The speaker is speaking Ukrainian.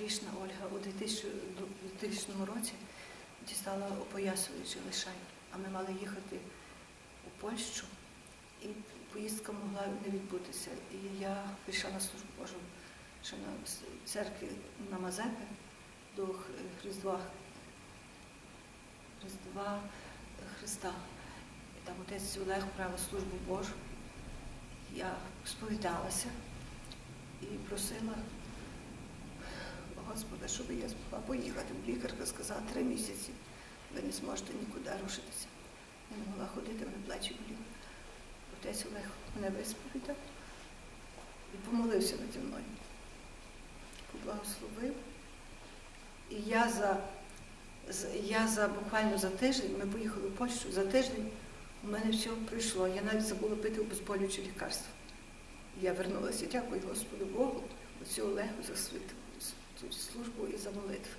грішна Ольга у 2000 році дістала опоясуючий лишай, а ми мали їхати у Польщу, і поїздка могла не відбутися. І я прийшла на службу Божу ще на церкві на Мазепи до Х- Різдва, Різдва Христа. І там отець Олег правив службу Божу. Я сповідалася і просила Господа, щоб я змогла поїхати. Лікарка сказала, три місяці ви не зможете нікуди рушитися. Я не могла ходити, мене плечі боліли. Отець Олег мене висповідав і помолився наді мною. Поблагословив. І я за, я за буквально за тиждень, ми поїхали в Польщу, за тиждень у мене все пройшло. Я навіть забула пити обезболюючі лікарства. Я вернулася. Дякую Господу Богу, оцю Олегу за свою службу і за молитви.